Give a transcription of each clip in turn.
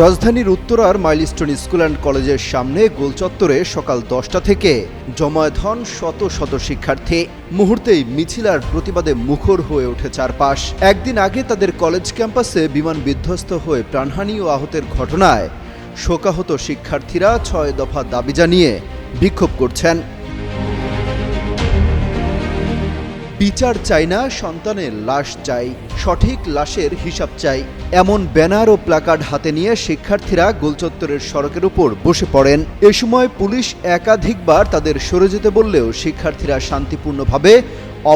রাজধানীর উত্তরার milestone school and কলেজের সামনে গোলচত্বরে সকাল দশটা থেকে জমায়েত হন শত শত শিক্ষার্থী। মুহূর্তেই মিছিল আর প্রতিবাদে মুখর হয়ে ওঠে চারপাশ। একদিন আগে তাদের কলেজ ক্যাম্পাসে বিমান বিধ্বস্ত হয়ে প্রাণহানি ও আহতের ঘটনায় শোকাহত শিক্ষার্থীরা ছয় দফা দাবি জানিয়ে বিক্ষোভ করছেন। বিচার চাই না, সন্তানের লাশ চাই, সঠিক লাশের হিসাব চাই। এমন ব্যানার ও প্লাকার্ড হাতে নিয়ে শিক্ষার্থীরা গোলচত্বরের সড়কের উপর বসে পড়েন। এ সময় পুলিশ একাধিকবার তাদের সরে যেতে বললেও শিক্ষার্থীরা শান্তিপূর্ণভাবে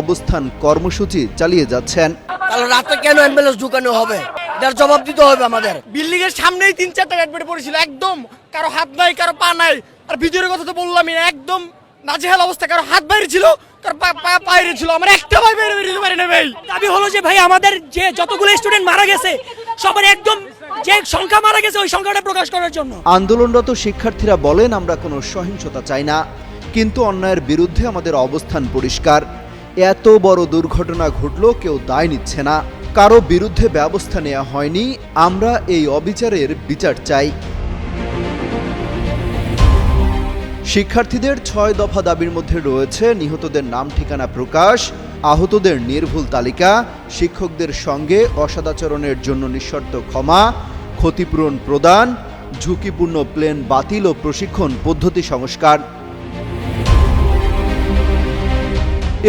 অবস্থান কর্মসূচি চালিয়ে যাচ্ছেন। তাহলে রাতে কেন অ্যাম্বুলেন্স ঢুকানো হবে? এটার জবাব দিতে হবে আমাদের। বিল্ডিং এর সামনেই তিন চারটা পড়েছিল একদম। কারও হাত নাই কারও পা নাই। আর ভিতরের কথা তো বললামই না একদম নাজেহাল অবস্থা। কারও হাত বাইরে ছিল কারও পা পা বাইরে ছিল। আমার একটা ভাই বাইরে বেরিয়ে পারে না ভাই। দাবি হলো যে ভাই আমাদের যে যতগুলো স্টুডেন্ট মারা গেছে সবার একদম যে সংখ্যা মারা গেছে, ওই সংখ্যাটা প্রকাশ করার জন্য। আন্দোলনরত শিক্ষার্থীরা বলেন, আমরা কোনো সহিংসতা চাই না, কিন্তু অন্যায়ের বিরুদ্ধে আমাদের অবস্থান পরিষ্কার। এত বড় দুর্ঘটনা ঘটলো কেউ দায় নিচ্ছে না। কারও বিরুদ্ধে ব্যবস্থা নেওয়া হয়নি, আমরা এই অবিচারের বিচার চাই। শিক্ষার্থীদের ছয় দফা দাবির মধ্যে রয়েছে, নিহতদের নাম, ঠিকানা প্রকাশ। আহতদের নির্ভুল তালিকা, শিক্ষকদের সঙ্গে অসদাচরণের জন্য নিঃশর্ত ক্ষমা, ক্ষতিপূরণ প্রদান, ঝুঁকিপূর্ণ প্লেন বাতিল ও প্রশিক্ষণ পদ্ধতি সংস্কার।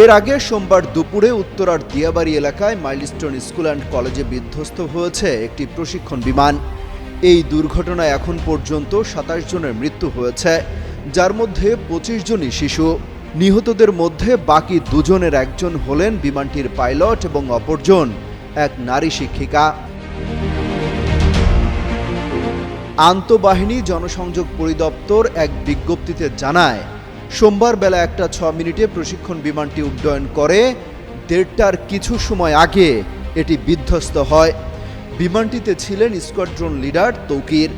এর আগে সোমবার দুপুরে উত্তরার দিয়াবাড়ি এলাকায় মাইলস্টোন স্কুল অ্যান্ড কলেজে বিধ্বস্ত হয়েছে একটি প্রশিক্ষণ বিমান। এই দুর্ঘটনায় এখন পর্যন্ত সাতাশ জনের মৃত্যু হয়েছে, যার মধ্যে পঁচিশ জনই শিশু। নিহতদের মধ্যে বাকি দুজনের একজন হলেন বিমানটির পাইলট এবং অপরজন এক নারী শিক্ষিকা। আন্তঃবাহিনী জনসংযোগ পরিদপ্তর এক বিজ্ঞপ্তিতে জানায়, সোমবার বেলা একটা ছ মিনিটে প্রশিক্ষণ বিমানটি উড্ডয়ন করে। দেড়টার কিছু সময় আগে এটি বিধ্বস্ত হয়। বিমানটিতে ছিলেন squadron leader Tauqir.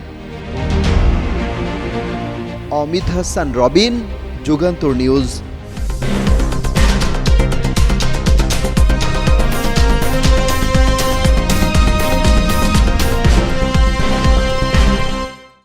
Amit Hasan, Robin, Jugantor news.